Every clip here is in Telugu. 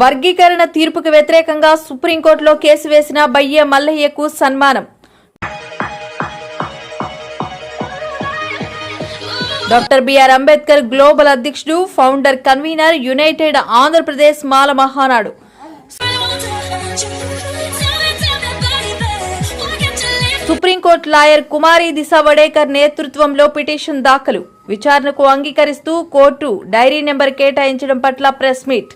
వర్గీకరణ తీర్పుకు వ్యతిరేకంగా సుప్రీంకోర్టులో కేసు వేసిన బయ్యే మల్లయ్యకు సన్మానం. డాక్టర్ బిఆర్ అంబేద్కర్ గ్లోబల్ అధ్యక్షుడు founder convener united Andhra Pradesh Mala Mahanadu. Supreme court lawyer Kumari Disha Wadekar నేతృత్వంలో పిటిషన్ దాఖలు. విచారణకు అంగీకరిస్తూ కోర్టు డైరీ నెంబర్ కేటాయించడం పట్ల ప్రెస్ మీట్.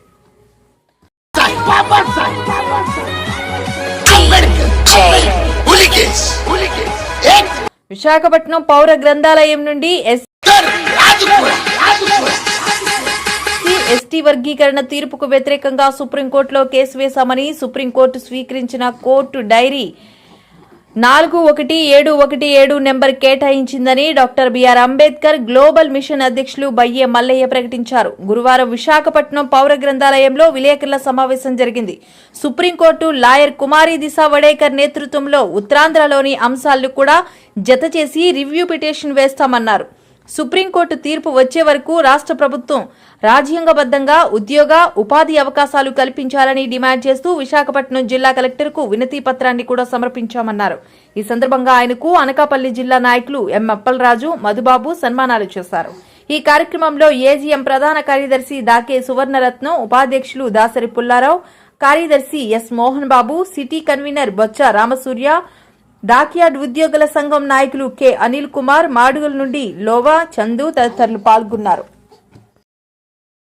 విశాఖపట్నం పౌర గ్రంథాలయం నుండి ఎస్టీ వర్గీకరణ తీర్పుకు వ్యతిరేకంగా సుప్రీంకోర్టులో కేసు వేశామని సుప్రీంకోర్టు స్వీకరించిన కోర్టు డైరీ నాలుగు ఒకటి ఏడు ఒకటి ఏడు number కేటాయించిందని doctor BR Ambedkar global mission అధ్యక్షులు బయ్యే మల్లయ్య ప్రకటించారు. గురువారం విశాఖపట్నం పౌర గ్రంథాలయంలో విలేకరుల సమావేశం జరిగింది. Supreme court lawyer Kumari Disha Wadekar నేతృత్వంలో ఉత్తరాంధ్రలోని అంశాలను కూడా జత చేసి రివ్యూ పిటిషన్ వేస్తామన్నారు. సుప్రీంకోర్టు తీర్పు వచ్చే వరకు రాష్ట్ర ప్రభుత్వం రాజ్యాంగబద్దంగా ఉద్యోగ ఉపాధి అవకాశాలు కల్పించాలని డిమాండ్ చేస్తూ విశాఖపట్నం జిల్లా కలెక్టర్కు వినతి పత్రాన్ని కూడా సమర్పించామన్నారు. ఈ సందర్భంగా ఆయనకు అనకాపల్లి జిల్లా నాయకులు ఎం అప్పలరాజు మధుబాబు సన్మానాలు చేశారు. ఈ కార్యక్రమంలో ఏజీఎం ప్రధాన కార్యదర్శి దాకే సువర్ణరత్నం ఉపాధ్యక్షులు దాసరి పుల్లారావు కార్యదర్శి S Mohan Babu city convener Bochcha Ramasurya dockyard ఉద్యోగుల సంఘం నాయకులు కె. అనిల్ కుమార్ మాడుగుల నుండి లోవా చందు తదితరులు పాల్గొన్నారు.